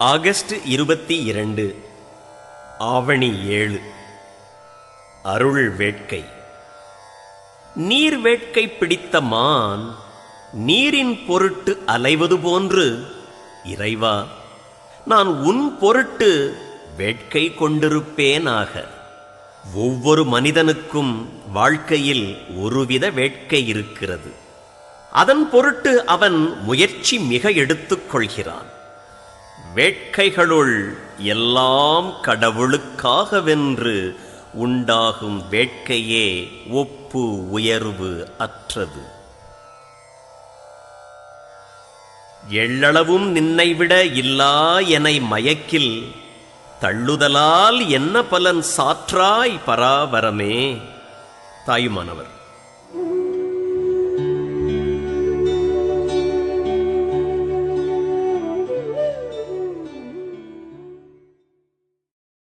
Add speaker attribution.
Speaker 1: August இருபத்தி இரண்டு ஆவணி ஏழு. அருள் வேட்கை. நீர் வேட்கை பிடித்த மான் நீரின் பொருட்டு அலைவது போன்று இறைவா நான் உன் பொருட்டு வேட்கை கொண்டிருப்பேனாக. ஒவ்வொரு மனிதனுக்கும் வாழ்க்கையில் ஒருவித வேட்கை இருக்கிறது. அதன் பொருட்டு அவன் முயற்சி மிக எடுத்துக்கொள்கிறான் வேட்கைகளுள் எல்லாம் கடவுளுக்காகவென்று உண்டாகும் வேட்கையே ஒப்பு உயர்வு அற்றது. எள்ளளவும் நின்னைவிட இல்லா எனை மயக்கில் தள்ளுதலால் என்ன பலன் சாற்றாய் பராவரமே. தாயுமானவர்.